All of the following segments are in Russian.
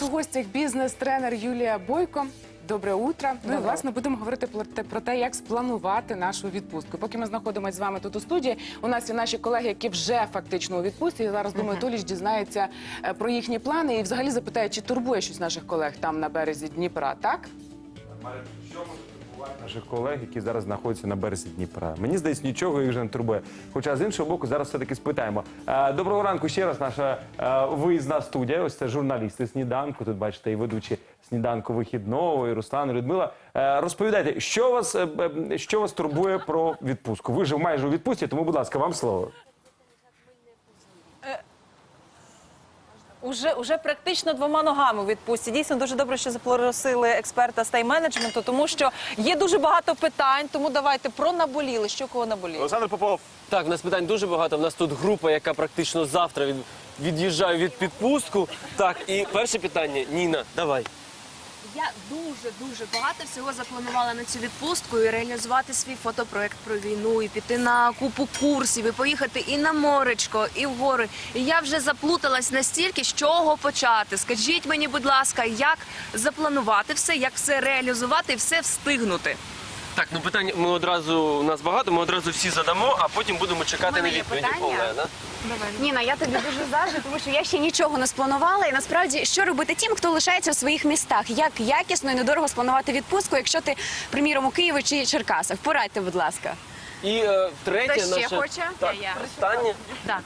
нас у гостях бізнес-тренер Юлія Бойко. Добре утро. Ну і власне будемо говорити про те, про те, як спланувати нашу відпустку. Поки ми знаходимося з вами тут у студії, у нас є наші колеги, які вже фактично у відпустці. Я зараз думаю, Толіч дізнається е, про їхні плани і взагалі запитає, чи турбує щось наших колег там на березі Дніпра. Так наших колег, які зараз знаходяться на березі Дніпра. Мені здається, нічого їх вже не турбує. Хоча з іншого боку, зараз все-таки спитаємо. Е, Доброго ранку ще раз. Наша е, виїзна студія. Ось це журналісти сніданку. Тут бачите і ведучі сніданку вихідного, і Руслан, і Людмила. Е, Розповідайте, що вас, що вас турбує про відпустку? Ви ж майже у відпустці, тому, будь ласка, вам слово. Уже, уже практично двома ногами у відпустці. Дійсно дуже добре, що запросили експерта з тайм-менеджменту, тому що є дуже багато питань. Тому давайте про наболіли. Що кого наболіли? Олександр Попов. Так, в нас питань дуже багато. В нас тут група, яка практично завтра від, від'їжджає від підпустку. Так, і перше питання. Ніна, давай. Я дуже дуже багато всього запланувала на цю відпустку і реалізувати свій фотопроект про війну, і піти на купу курсів, і поїхати і на моречко, і в гори. І я вже заплуталась настільки, з чого почати. Скажіть мені, будь ласка, як запланувати все, як все реалізувати і все встигнути. Так, ну питання ми одразу у нас багато, ми одразу всі задамо, а потім будемо чекати мене на є відповіді. питання. Олена. Ніна, я тобі дуже зажу, тому що я ще нічого не спланувала. І насправді, що робити тим, хто лишається у своїх містах? Як якісно і недорого спланувати відпустку, якщо ти, приміром, у Києві чи Черкасах? Порадьте, будь ласка. І е, третє Хто ще наше хоче? Так, Я. останнє. Так.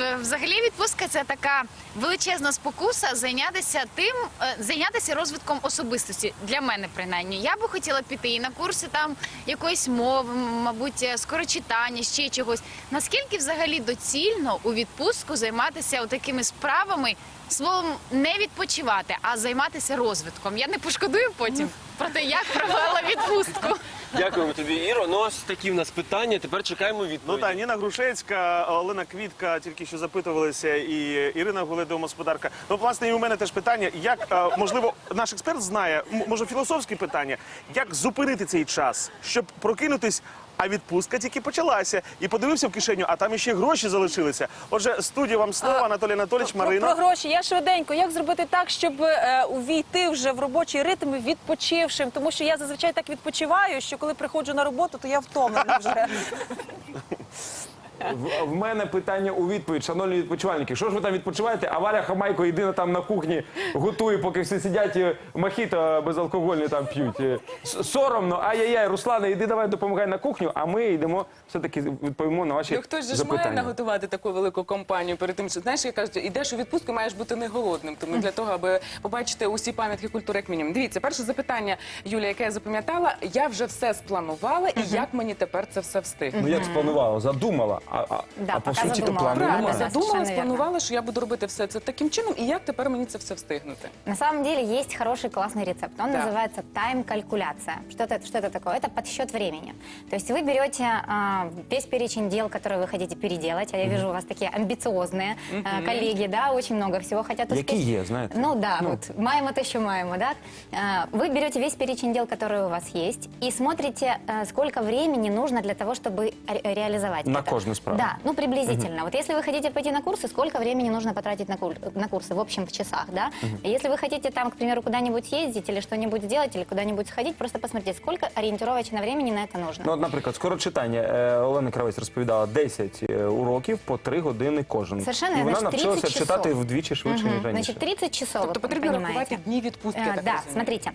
Е, Взагалі відпустка це така величезна спокуса зайнятися тим, е, зайнятися розвитком особистості для мене, принаймні. Я би хотіла піти і на курси там якоїсь мови, мабуть, е, скорочитання, ще чогось. Наскільки взагалі доцільно у відпустку займатися такими справами, словом, не відпочивати, а займатися розвитком? Я не пошкодую потім про те, як провела відпустку. Дякуємо тобі, Іро. Ну ось такі в нас питання. Тепер чекаємо Ну відповіді. та Ніна Грушецька, Олена Квітка, тільки що запитувалися, і Ірина Гуле, домогосподарка. Ну, власне, і у мене теж питання. Як е, можливо, наш експерт знає, може філософське питання, як зупинити цей час, щоб прокинутись. А відпустка тільки почалася. І подивився в кишеню, а там іще гроші залишилися. Отже, студія вам слово, Анатолій Анатолійович, Про, Марина. про гроші. Я швиденько. Як зробити так, щоб е, увійти вже в робочий ритм відпочившим? Тому що я зазвичай так відпочиваю, що коли приходжу на роботу, то я втомлена вже. В, в мене питання у відповідь, шановні відпочивальники. Що ж ви там відпочиваєте? А Валя Хамайко єдина там на кухні готує, поки всі сидять і мохіто безалкогольне там п'ють. Е, с- Соромно, ай-яй-яй, Руслане, іди давай допомагай на кухню, а ми йдемо все-таки відповімо на ваші Ну, хтось же ж має запитання. наготувати таку велику компанію перед тим, що знаєш, як кажуть, ідеш у відпустку, маєш бути не голодним. Тому для того, аби побачити усі пам'ятки культури, як мінімум. Дивіться, перше запитання, Юля, яке я запам'ятала, я вже все спланувала, і як мені тепер це все встигнути? Ну як спланувала, задумала, а, а, Да, а по пока суті то задумала. плану Правильно, немає. задумала, Совершенно верно. спланувала, що я буду робити все це таким чином, і як тепер мені це все встигнути? На самом деле есть хороший классный рецепт. Он Да. называется тайм-калькуляция. Что это, что это такое? Это подсчет времени. То есть вы берете а, весь перечень дел, которые вы хотите переделать. А я вижу у вас такие амбициозные а, коллеги, да, очень много всего хотят успеть. Які є, знаєте? Ну да, вот маем это еще маем, да. А, Вы берете весь перечень дел, которые у вас есть, и смотрите, а, сколько времени нужно для того, чтобы ре- реализовать На это. кожную справу. Да, ну приблизительно. Вот если вы хотите пойти на курсы, сколько времени нужно потратить на, кур- на курсы в общем в часах, да? Если вы хотите там, к примеру, куда-нибудь ездить или что-нибудь сделать, или куда-нибудь сходить, просто посмотрите, сколько ориентировочно времени на это нужно. Ну, от, наприклад, скорочитання. Е, Олена Кравець розповідала 10 е, уроків по 3 години кожен. Совершенно І вона значить, навчилася 30 читати часов. вдвічі швидше, ніж Мгм. раніше. Значит, 30 часов, Тобто вы потрібно понимаете. рахувати дні відпустки. я Э, так да, розумію. смотрите.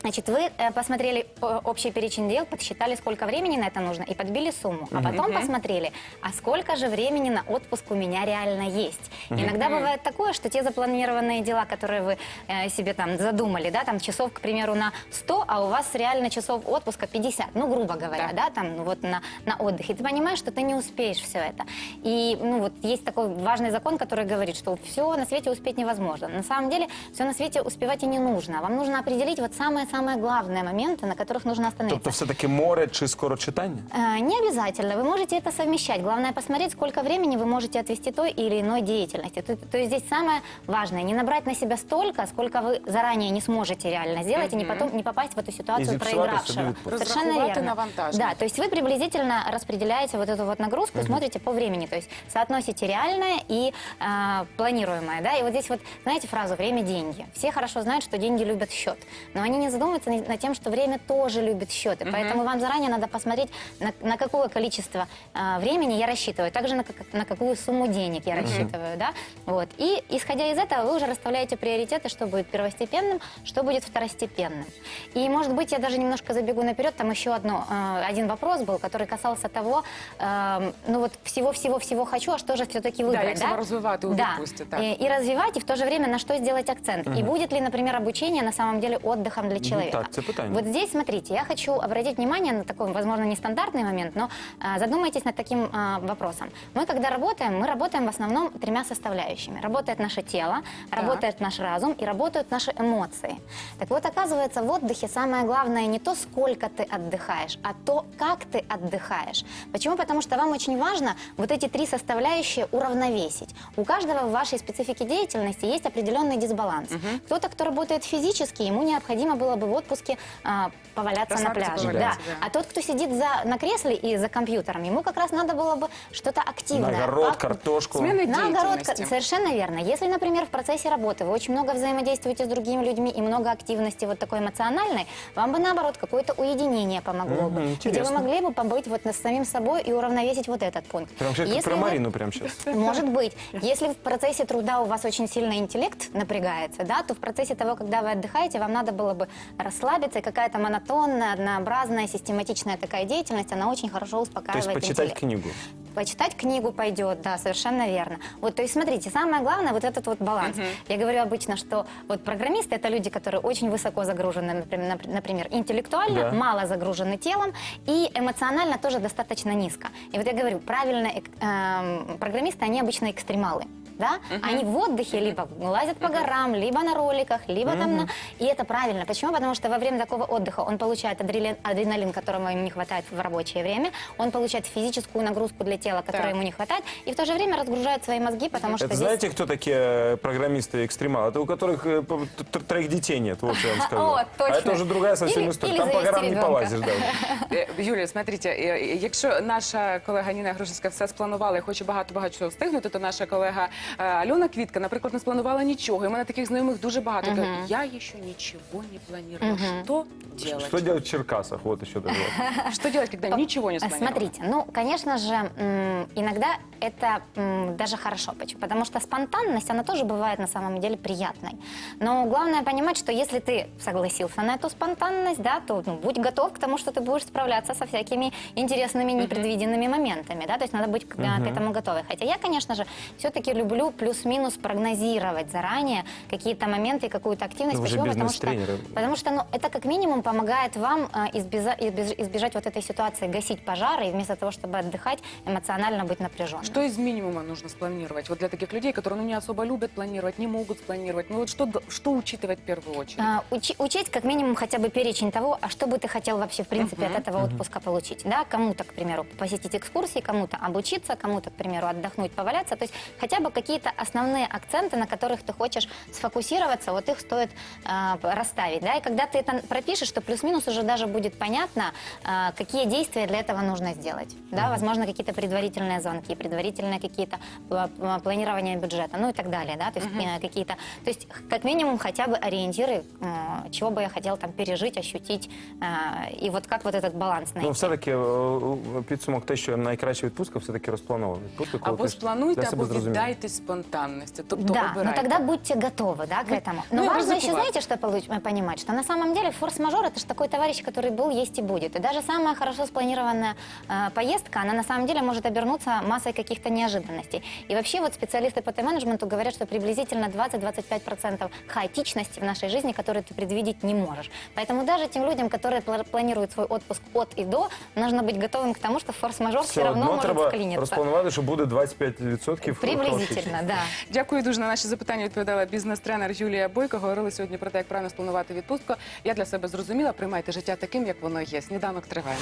Значит, вы э, посмотрели э, общий перечень дел, подсчитали, сколько времени на это нужно, и подбили сумму. А потом посмотрели, а сколько же времени на отпуск у меня реально есть. Иногда бывает такое, что те запланированные дела, которые вы э, себе там задумали, да, там часов, к примеру, на 100, а у вас реально часов отпуска 50, ну, грубо говоря, да, там ну, вот на, на отдыхе. Ты понимаешь, что ты не успеешь все это. И, ну, вот есть такой важный закон, который говорит, что все на свете успеть невозможно. На самом деле, все на свете успевать и не нужно. Вам нужно определить вот самое самые-самые главные моменты, на которых нужно остановиться. Тобто, все-таки море чи скоро читання? Э, Не обязательно. Вы можете это совмещать. Главное посмотреть, сколько времени вы можете отвести той или иной деятельности. То, то есть здесь самое важное не набрать на себя столько, сколько вы заранее не сможете реально сделать, и не потом не попасть в эту И ситуацию зіпсувати собі проигравшего. відпустку. Совершенно Розрахувати верно. навантаження. Да, то есть вы приблизительно распределяете вот эту вот нагрузку и смотрите по времени. То есть соотносите реальное и э, планируемое. Да? И вот здесь вот, знаете фразу «время – деньги». Все хорошо знают, что деньги любят счет. Но они не задумываются над тем, что время тоже любит счет. И поэтому вам заранее надо посмотреть, на, на какое количество э, времени я рассчитываю, также на, на какую сумму денег я рассчитываю. Да? Вот. И исходя из этого, вы уже расставляете приоритеты, что будет первостепенным, что будет второстепенным. И, может быть, я даже немножко забегу наперед, там еще одно, э, один вопрос был, который касался того, эм, ну вот всего-всего-всего хочу, а что же все-таки Да, выбрать, як себе розвивати у да. відпустці, так. И, и развивать, и в то же время на что сделать акцент. И будет ли, например, обучение на самом деле отдыхом для человека. так, це питання. Вот здесь, смотрите, я хочу обратить внимание на такой, возможно, нестандартный момент, но а, задумайтесь над таким а, вопросом. Мы, когда работаем, мы работаем в основном тремя составляющими. Работает наше тело, работает наш разум и работают наши эмоции. Так вот, оказывается, в отдыхе самое главное не то, сколько ты отдыхаешь, а то, как ты отдыхаешь. Почему? Потому что вам очень важно вот эти три составляющие уравновесить. У каждого в вашей специфике деятельности есть определенный дисбаланс. Кто-то, кто работает физически, ему необходимо было бы в отпуске а, поваляться на Расслабиться, пляже. поваляться, да. да. А тот, кто сидит за, на кресле и за компьютером, ему как раз надо было бы что-то активное. На огород, Пап- картошку. Зміни на огород, діяльності. совершенно верно. Если, например, в процессе работы вы очень много взаимодействуете с другими людьми и много активности вот такой эмоциональной, вам бы наоборот какое-то уединение помогло бы, Мгм, где вы интересно. могли бы побыть вот с самим собой и уравновесить вот этот пункт. Прям сейчас как Если про вы- Марину прямо сейчас. может быть. Если в процессе труда у вас очень сильно интеллект напрягается, да, то в процессе того, когда вы отдыхаете, вам надо было бы расслабиться, и какая-то монотонная, однообразная, систематичная такая деятельность, она очень хорошо То успокаивает есть почитать интеллект. книгу. Почитать книгу пойдет, да, совершенно верно. Вот, то есть, смотрите, самое главное вот этот вот баланс. Я говорю обычно, что вот программисты это люди, которые очень высоко загружены, например, нап- например интеллектуально, Да. мало загружены телом и эмоционально тоже достаточно низко. И вот я говорю, правильно, эм, программисты, они обычно экстремалы Да? Они в отдыхе либо лазят по горам, либо на роликах, либо там на... И это правильно. Почему? Потому что во время такого отдыха он получает адреналин, адреналин, которого ему не хватает в рабочее время, он получает физическую нагрузку для тела, которой Так. ему не хватает, и в то же время разгружает свои мозги, потому что Это здесь... знаете, кто такие э, программисты экстремалы? Это у которых э, по- т- троих детей нет, вот что я вам скажу. О, точно. А это уже другая совсем Или- история. или Там по завести горам не ребенка. полазишь, да. Е, Юлія, смотрите, е, якщо наша колега Ніна Грушевська все спланувала і хоче багато-багато чого встигнути, то наша колега е, Альона Квітка, наприклад, не спланувала нічого. І в мене таких знайомих дуже багато. Кажуть, Я ще нічого не планувала. Що делать? Что делать в Черкасах? Вот еще такое. Что делать, когда ничего не А, спланировала? Смотрите, ну, конечно же, м, иногда это м, даже хорошо, почему? потому что спонтанность, она тоже бывает на самом деле приятной. Но главное понимать, что если ты согласился на эту спонтанность, да, то ну, будь готов к тому, что ты будешь справляться со всякими интересными, непредвиденными моментами, да, то есть надо быть к, к этому готовы. Хотя я, конечно же, все-таки люблю плюс-минус прогнозировать заранее какие-то моменты, какую-то активность. Ну, Почему? Потому что, потому что ну, это как минимум помогает вам э, избежа- избеж- избежать вот этой ситуации, гасить пожары, и вместо того, чтобы отдыхать, эмоционально быть напряженным. Что из минимума нужно спланировать? Вот для таких людей, которые ну, не особо любят планировать, не могут спланировать. Ну вот что, что учитывать в первую очередь? А, учи- учесть как минимум хотя бы перечень того, а что бы ты хотел вообще в принципе от этого отпуска получить. Да? Кому-то, к примеру, посетить экскурсии, кому-то обучиться, кому-то, к примеру, отдохнуть, поваляться. То есть хотя бы какие-то основные акценты, на которых ты хочешь сфокусироваться, вот их стоит а, расставить. Да? И когда ты это пропишешь, то плюс-минус уже даже будет понятно, а, какие действия для этого нужно сделать. Да? Возможно, какие-то предварительные звонки, предварительные какие-то а, а, планирования бюджета, ну и так далее. Да? То есть э, какие-то, то есть как минимум хотя бы ориентиры, э, чего бы я хотел там пережить, ощутить, э, и вот как вот этот баланс найти. Ну, все-таки е, підсумок те, що найкраща відпустка все-таки розпланована відпустка. коли Або ти ж сплануйте, для себе або зрозумів. віддайтесь спонтанності. Тобто да, но обирайте. тогда будьте готовы да, к этому. Но ну и важно еще, ризиковать. знаете, что получ- э, понимать, что на самом деле форс-мажор это же такой товарищ, который был, есть и будет. И даже самая хорошо спланированная э, поездка, она на самом деле может обернуться массой каких каких-то неожиданностей. И вообще вот специалисты по тайм-менеджменту говорят, что приблизительно 20-25% хаотичности в нашей жизни, которые ты предвидеть не можешь. Поэтому даже тем людям, которые пла- планируют свой отпуск от и до, нужно быть готовым к тому, что форс-мажор все, равно одно может треба вклиниться. розпланувати, що буде 25% Приблизительно, да. Дякую дуже на наші запитання. Відповідала бізнес-тренер Юлія Бойко. Говорили сьогодні про те, як правильно спланувати відпустку. Я для себе зрозуміла. Приймайте життя таким, як воно є. Сніданок триває.